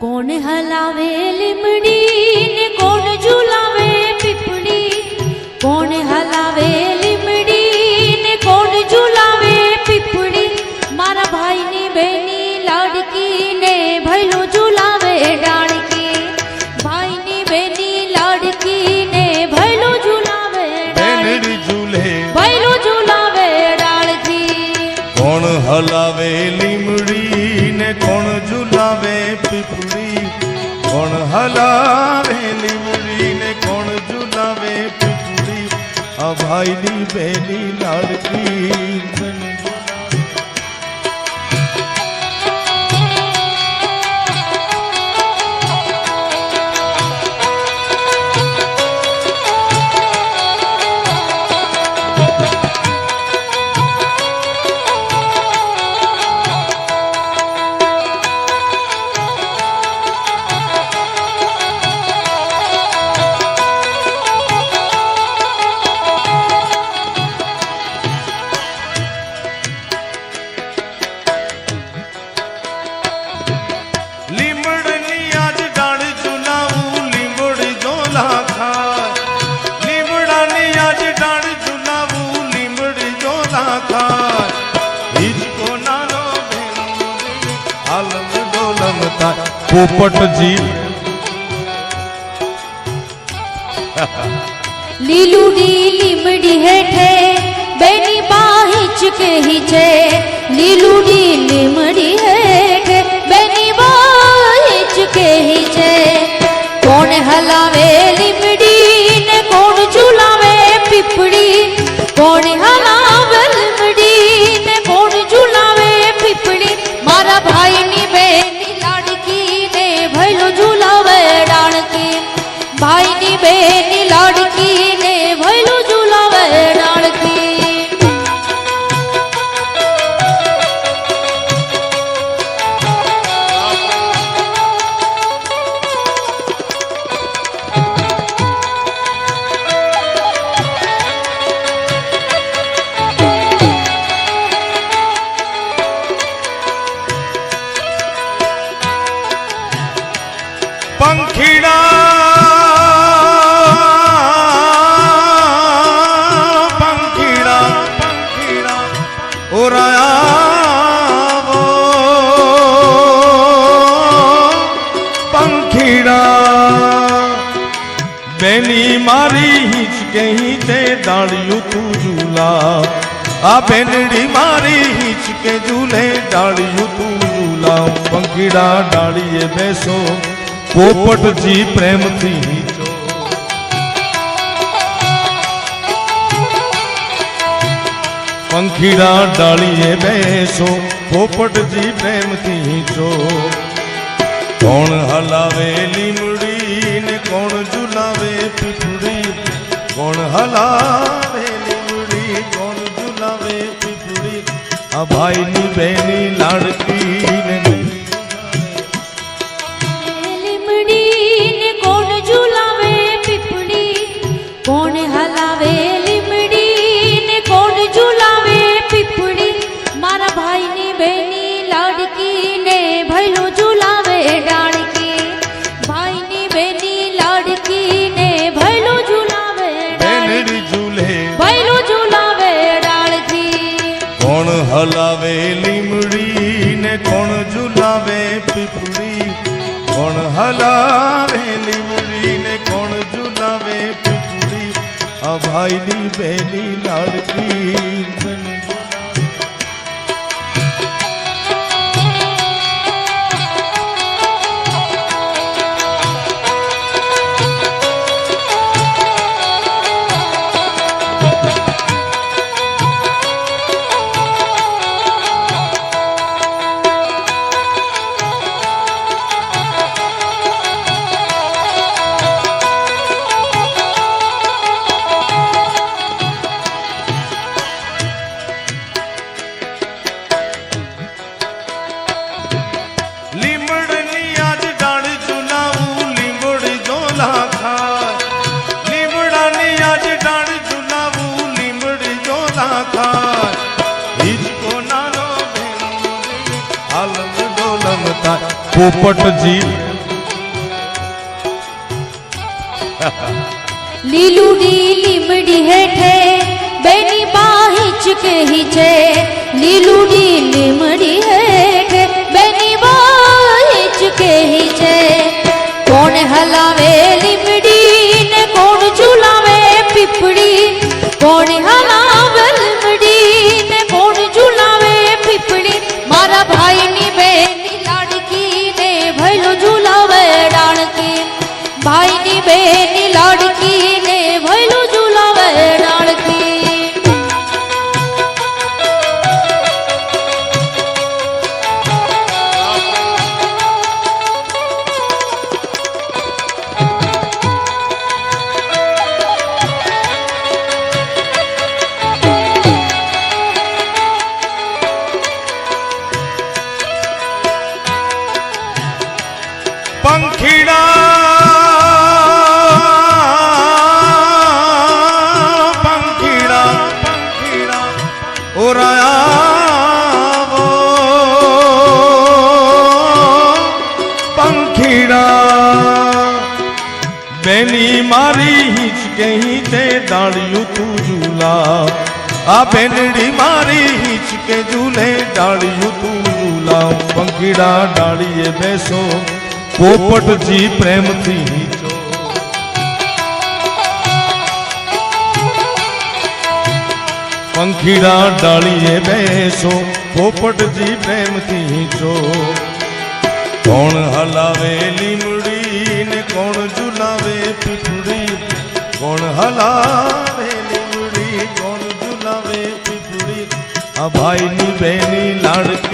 કોણ હલાવે લીમડી ને કોણ ઝુલાવે કોણ હલાવે લીમડીને કોણ જુલાવે પીપળી અભાઈની ભાઈની બેની લાડકી પોપટજી લીલુડી લીમડી હેઠે બેની બાહી કહી છે. લીલુડી લીમડી હેઠે બેની બાહી કહી છે. કોણ હલાવે લીમડી ને કોણ ઝુલાવે પીપડી કોણ હલાવે પંખીડા પંખીડા પંખીડા ઓરાયાવો પંખીડા બેની મારી હિચકે તે ડાળિયું તું ઝૂલા. આ બેનડી મારી હિંચકે ઝૂલે, ડાળિયું તું ઝૂલા. પંખીડા ડાળીએ બેસો. પોપટજી પ્રેમથી પંખીડા ડાળીએ બેસો, પોપટજી પ્રેમથી છો કોણ હલાવે લીમડી કોણ ઝુલાવે પીપળી? કોણ હલાવે લીમડી, કોણ ઝુલાવે પીપળી? આ ભાઈની બેની લાડકી હલાવે લીમડીને કોણ ઝુલાવે પીપળી આ ભાઈની બેની લાડકી પોપટજી. લીલુડી લીમડી હેઠે બેની બાહી ચકહી છે. લીલું લીલુડી લીમડી હેઠે બેની પંખીડા. પંખીડા પંખીડા. ઓરાયાવો. પંખીડા. બેની મારી હિંચ ગઈ તે ડાળિયું તું ઝૂલા. આ બેનડી મારી હિંચકે ઝૂલે ડાળિયું તું ઝૂલા. પંખીડા ડાળીએ બેસો. પોપટજી પ્રેમથી હિંચો પંખીડા ડાળીએ બેસો, પોપટજી પ્રેમથી જો. કોણ હલાવે લીમડી ને કોણ ઝુલાવે પીપળી? કોણ હલાવે લીમડી, કોણ ઝુલાવે પીપળી? આ ભાઈની બેની લાડકી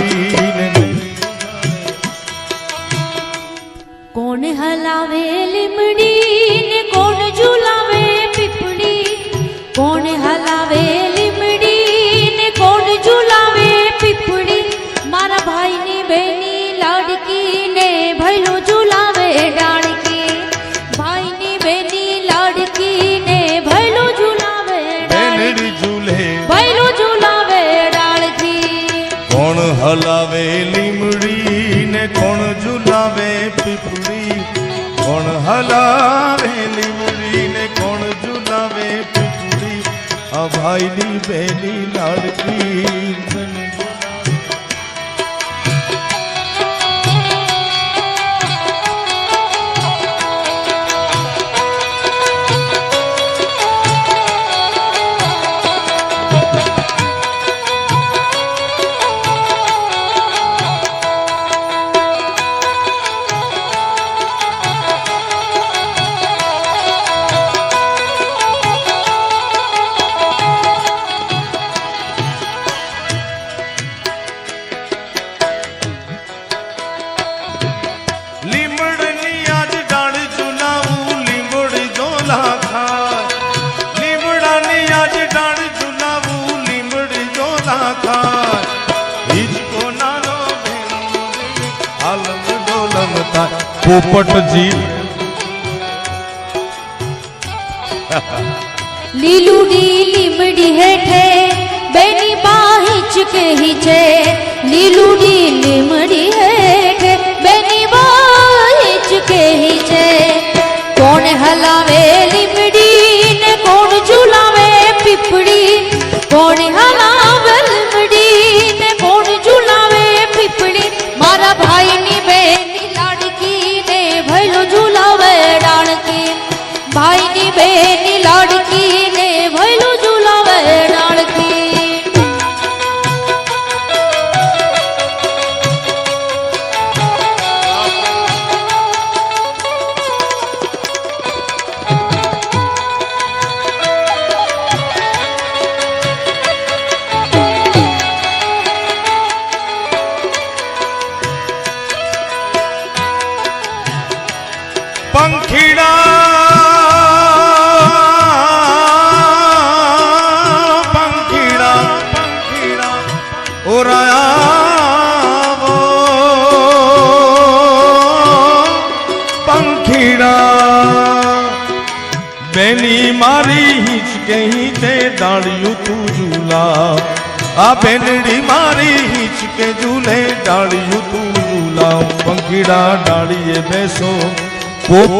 હલાવે લીમડી ને કોણ ઝુલાવે પીપડી કોણ હલાવે લીમડી ને કોણ ઝુલાવે પીપડી મારા ભાઈની બેની લાડકી ને ભૈલો ઝુલાવે ડાળકી. ભાઈની બેની લાડકી ને ભૈલો ઝુલાવે ડાળકી. ઝુલે. ભૈલું ઝુલાવે ડાળકી. કોણ હલાવે લીમડી ને કોણ ઝુલાવે પીપળી? કોણ હલાવે લીમડી ને કોણ ઝુલાવે પીપળી આ ભાઈની બેની લાડકી. આલમ ડોલમ થાય પોપટજી. લીલુડી લીમડી હેઠે બેની બાહિચ કહી છે. લીલુડી લીમડી હેઠે હિંચકે તે ડાળ્યું તું ઝૂલા. આ બેનડી મારી હિંચકે ઝૂલે, ડાળ્યું તું ઝૂલા. પંખીડા ડાળીએ બેસો, પોપ